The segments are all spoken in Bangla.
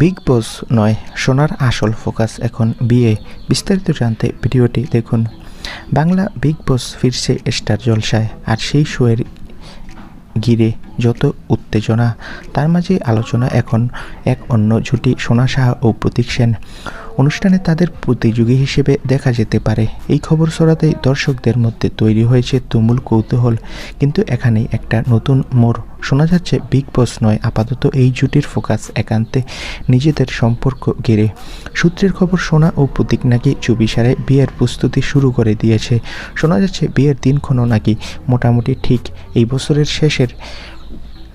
বিগ বস নয়, সোনার আসল ফোকাস এখন বিয়ে বিস্তারিত জানতে ভিডিওটি দেখুন। বাংলা বিগ বস ফিরছে স্টার জলসায়, আর সেই শোয়ের ঘিরে যত উত্তেজনা, তার মাঝে আলোচনা এখন এক অন্য জুটি সোনা সাহা ও প্রতীক সেন। অনুষ্ঠানে তাদের প্রতিযোগী হিসেবে দেখা যেতে পারে। এই খবর ছড়াতেই দর্শকদের মধ্যে তৈরি হয়েছে তুমুল কৌতূহল। কিন্তু এখানেই একটা নতুন মোড়। শোনা যাচ্ছে, বিগ বস নয়, আপাতত এই জুটির ফোকাস একান্তে নিজেদের সম্পর্ক ঘিরে। সূত্রের খবর, সোনা ও প্রতীক নাকি চুবিসারে বিয়ের প্রস্তুতি শুরু করে দিয়েছে। শোনা যাচ্ছে, বিয়ের দিনক্ষণও নাকি মোটামুটি ঠিক এই বছরের শেষের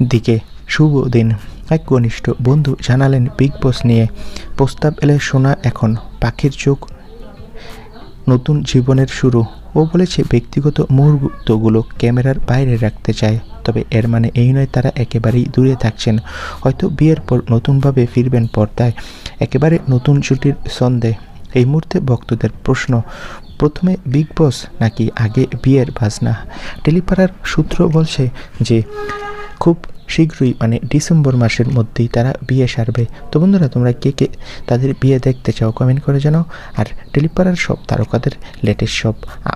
দিকে। শুভ দিন। এক ঘনিষ্ঠ বন্ধু জানালেন বিগ বস নিয়ে। প্রস্তাব এলে শোনা এখন, পাখির চোখ নতুন জীবনের শুরু। ও বলেছে, ব্যক্তিগত মুহূর্তগুলো ক্যামেরার বাইরে রাখতে চায়, তবে এর মানে এই নয় তারা একেবারেই দূরে থাকছেন। হয়তো বিয়ের পর নতুনভাবে ফিরবেন পর্দায়, একেবারে নতুন জুটির সন্দেহ এই মুহূর্তে ভক্তদের প্রশ্ন, প্রথমে বিগ বস নাকি আগে বিয়ের বাজনা? টেলিপাড়ার সূত্র বলছে যে, খুব শীঘ্রই মানে ডিসেম্বর মাসের মধ্যেই তারা বিয়ে সারবে। তো বন্ধুরা, তোমরা কে কে তাদের বিয়ে দেখতে চাও কমেন্ট করে জানাও। আর টেলিপাড়ার সব তারকাদের লেটেস্ট সব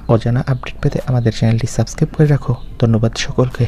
অজানা আপডেট পেতে আমাদের চ্যানেলটি সাবস্ক্রাইব করে রাখো। ধন্যবাদ সকলকে।